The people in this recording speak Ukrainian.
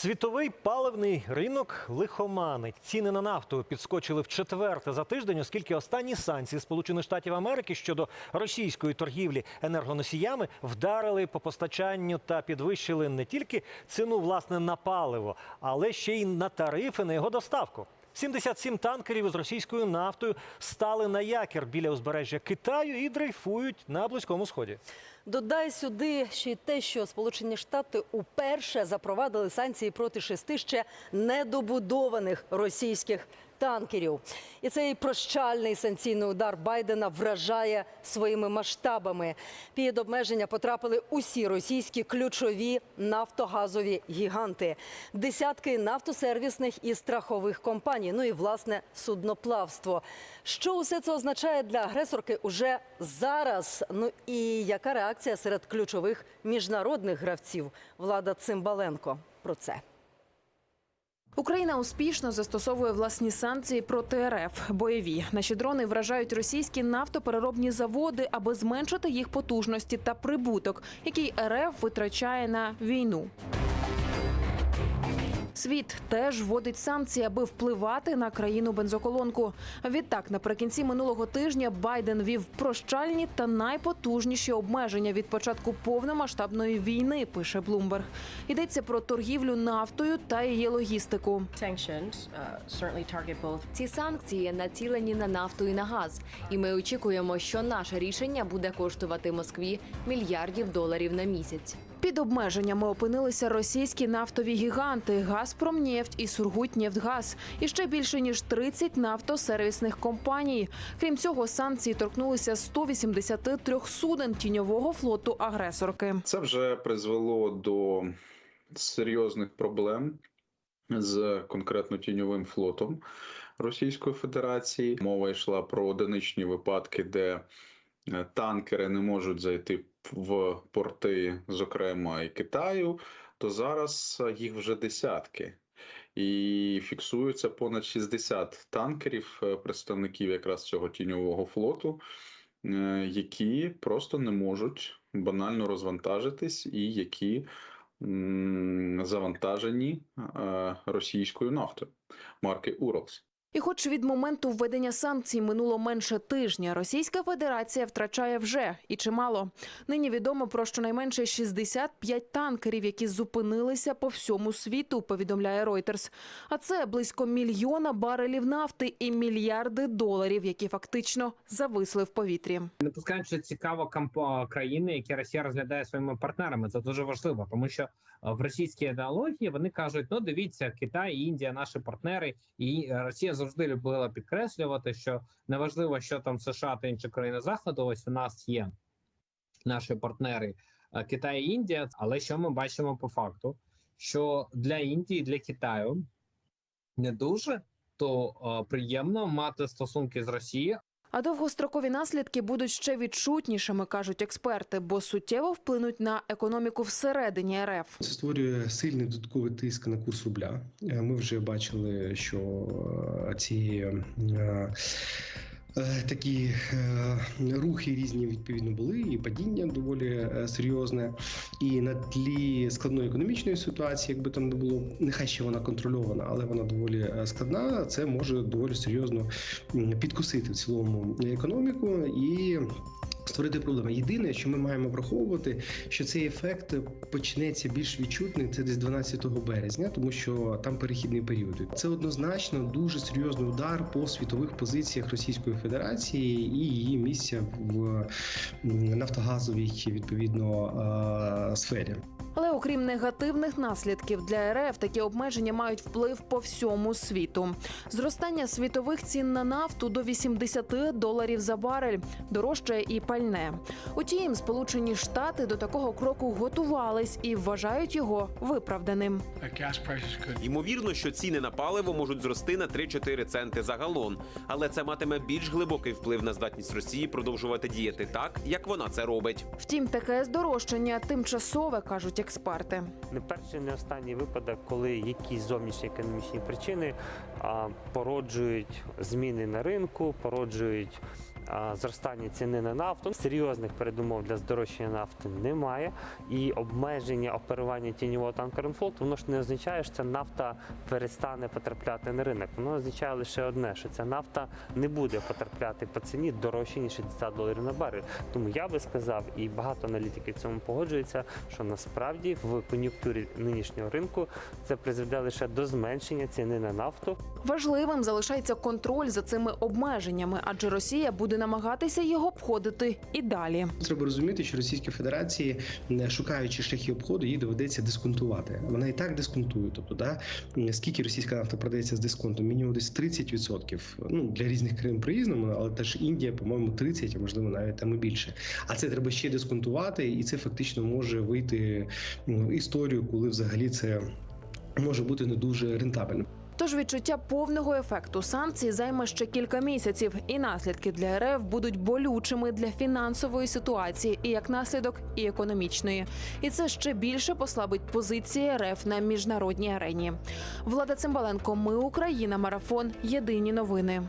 Світовий паливний ринок лихоманить. Ціни на нафту підскочили в четверте за тиждень, оскільки останні санкції Сполучених Штатів Америки щодо російської торгівлі енергоносіями вдарили по постачанню та підвищили не тільки ціну власне на паливо, але ще й на тарифи на його доставку. 77 танкерів із російською нафтою стали на якір біля узбережжя Китаю і дрейфують на близькому сході. Додай сюди ще й те, що Сполучені Штати уперше запровадили санкції проти шести ще недобудованих російських танкерів. І цей прощальний санкційний удар Байдена вражає своїми масштабами. Під обмеження потрапили усі російські ключові нафтогазові гіганти, десятки нафтосервісних і страхових компаній. Ну і власне судноплавство. Що усе це означає для агресорки уже зараз? Ну і яка реакція серед ключових міжнародних гравців? Влада Цимбаленко про це. Україна успішно застосовує власні санкції проти РФ. Бойові наші дрони вражають російські нафтопереробні заводи, аби зменшити їх потужності та прибуток, який РФ витрачає на війну. Світ теж вводить санкції, аби впливати на країну бензоколонку. Відтак, наприкінці минулого тижня Байден вів прощальні та найпотужніші обмеження від початку повномасштабної війни. Пише Блумберг. Йдеться про торгівлю нафтою та її логістику. Uh, Ці санкції націлені на нафту і на газ, і ми очікуємо, що наше рішення буде коштувати Москві мільярдів доларів на місяць. Під обмеженнями опинилися російські нафтові гіганти Газпромнефть і Сургутнефтгаз, і ще більше ніж 30 нафтосервісних компаній. Крім цього, санкції торкнулися 183 суден тіньового флоту агресорки. Це вже призвело до серйозних проблем з конкретно тіньовим флотом Російської Федерації. Мова йшла про одиничні випадки, де е, танкери не можуть зайти в порти, зокрема і Китаю. То зараз е, їх вже десятки. І фіксується понад 60 танкерів, е, представників якраз цього тіньового флоту, е, які просто не можуть банально розвантажитись, і які завантажені російською нафтою марки Уралс. І, хоч від моменту введення санкцій минуло менше тижня, Російська Федерація втрачає вже і чимало. Нині відомо про щонайменше 65 танкерів, які зупинилися по всьому світу. Повідомляє Reuters. А це близько мільйона барелів нафти і мільярди доларів, які фактично зависли в повітрі. не пускають, що цікаво країни, які Росія розглядає своїми партнерами. Це дуже важливо, тому що в російській ідеології вони кажуть: ну дивіться, Китай, Індія, наші партнери, і Росія завжди любила підкреслювати, що неважливо, що там США та інші країни заходу. Ось у нас є наші партнери Китай і Індія. Але що ми бачимо по факту? Що для Індії, для Китаю не дуже то е, приємно мати стосунки з Росією, А довгострокові наслідки будуть ще відчутнішими, кажуть експерти, бо суттєво вплинуть на економіку всередині РФ. Це створює сильний додатковий тиск на курс рубля. Е, Ми вже бачили, що е, ці е, такі е, рухи різні відповідно були, і падіння доволі е, серйозне. І на тлі складної економічної ситуації, якби там не було, нехай ще вона контрольована, але вона доволі е, складна. Це може доволі серйозно підкусити в цілому економіку і. Створити проблеми. Єдине, що ми маємо враховувати, що цей ефект почнеться більш відчутний це десь 12 березня, тому що там перехідний період. Це однозначно дуже серйозний удар по світових позиціях Російської Федерації і її місця в нафтогазовій відповідно е, сфері. Але окрім негативних наслідків для РФ, такі обмеження мають вплив по всьому світу. Зростання світових цін на нафту до 80 доларів за барель дорожчає і пальне. Утім, Сполучені Штати до такого кроку готувались і вважають його виправданим. Ймовірно, що ціни на паливо можуть зрости на 3-4 центи за галон, але це матиме більш глибокий вплив на здатність Росії продовжувати діяти так, як вона це робить. Втім, таке здорожчання тимчасове, кажуть експерти. не перший, не останній випадок, коли якісь зовнішні економічні причини породжують зміни на ринку, породжують зростання ціни на нафту. Серйозних передумов для здорожчання нафти немає. І обмеження оперування тіньового танкерного флоту воно ж не означає, що ця нафта перестане потрапляти на ринок. Воно означає лише одне, що ця нафта не буде потрапляти по ціні дорожче ніж 60 доларів на барель. Тому я би сказав, і багато аналітиків в цьому погоджуються, що насправді в кон'юнктурі нинішнього ринку це призведе лише до зменшення ціни на нафту. Важливим залишається контроль за цими обмеженнями, адже Росія буде намагатися його обходити і далі. Треба розуміти, що Російській Федерації, не шукаючи шляхи обходу, їй доведеться дисконтувати. Вона і так дисконтує. Тобто, да, скільки російська нафта продається з дисконтом? Мінімум десь 30%. Ну для різних країн по-різному, але теж Індія, по-моєму, 30, а можливо навіть там і більше. А це треба ще дисконтувати, і це фактично може вийти в історію, коли взагалі це може бути не дуже рентабельно. Тож відчуття повного ефекту санкцій займе ще кілька місяців, і наслідки для РФ будуть болючими для фінансової ситуації, і як наслідок, і економічної. І це ще більше послабить позиції РФ на міжнародній арені. Влада Цимбаленко, ми Україна, марафон. Єдині новини.